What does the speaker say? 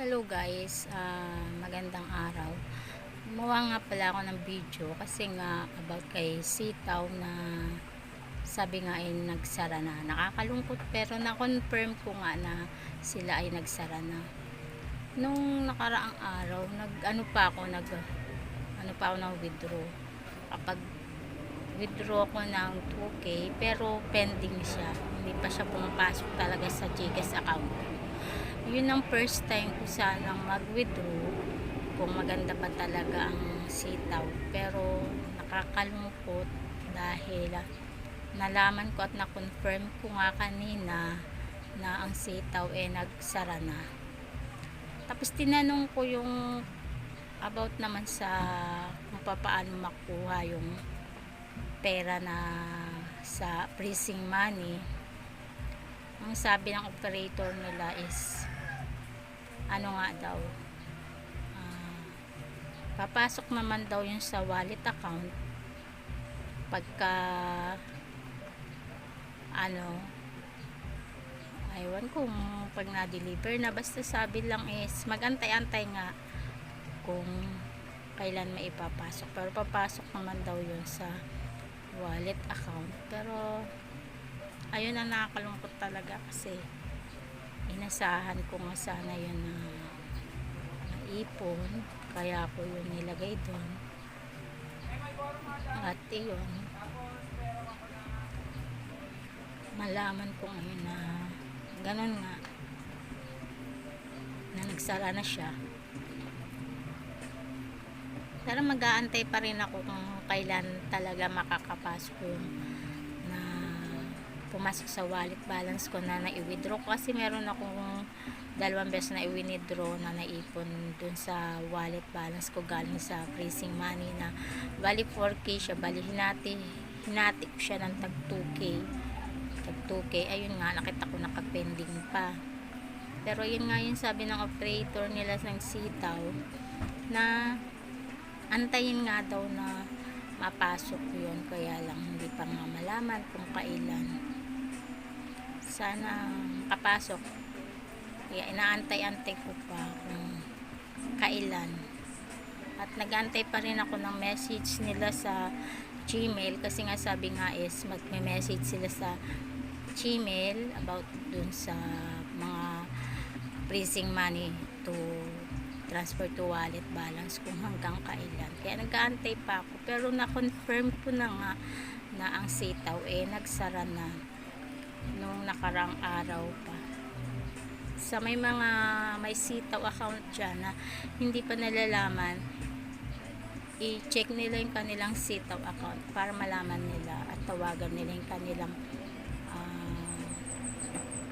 Hello guys, Ah, magandang araw. Gumawa nga pala ako ng video kasi nga about kay Sitaw na sabi nga ay nagsara na. Nakakalungkot pero na-confirm ko nga na sila ay nagsara na. Nung nakaraang araw, nag ano pa ako, nag ano pa ako na withdraw. Kapag withdraw ko ng 2K pero pending siya. Hindi pa siya pumapasok talaga sa GCash account yun ang first time ko sanang mag-withdraw kung maganda pa talaga ang sitaw. Pero nakakalungkot dahil ah, nalaman ko at na-confirm ko nga kanina na ang sitaw eh nagsara na. Tapos tinanong ko yung about naman sa kung paano makuha yung pera na sa freezing money. Ang sabi ng operator nila is ano nga daw? Ah, papasok naman daw yun sa wallet account. Pagka ano aywan kung pag na-deliver na basta sabi lang is magantay-antay nga kung kailan maipapasok. Pero papasok naman daw yun sa wallet account. Pero ayun ang nakakalungkot talaga kasi inasahan ko nga sana yun na naipon kaya ko yun nilagay doon at yun malaman ko ngayon na ganun nga na nagsara na siya. Pero mag-aantay pa rin ako kung kailan talaga makakapasok yung pumasok sa wallet balance ko na na-withdraw ko. Kasi meron akong dalawang beses na i-withdraw na naipon dun sa wallet balance ko galing sa freezing money na bali 4k siya. Bali hinati hinati ko siya ng tag 2k tag 2k ayun nga nakita ko nakapending pa. Pero yun nga yun sabi ng operator nila ng sitaw na antayin nga daw na mapasok yun. Kaya lang hindi pa nga malaman kung kailan sana kapasok kaya inaantay-antay ko pa kung kailan at nagantay pa rin ako ng message nila sa Gmail kasi nga sabi nga is magme-message sila sa Gmail about dun sa mga freezing money to transfer to wallet balance kung hanggang kailan. Kaya nag-aantay pa ako. Pero na-confirm ko na nga na ang sitaw eh nagsara na nung nakarang araw pa. Sa may mga may sitaw account dyan na hindi pa nalalaman, i-check nila yung kanilang sitaw account para malaman nila at tawagan nila yung kanilang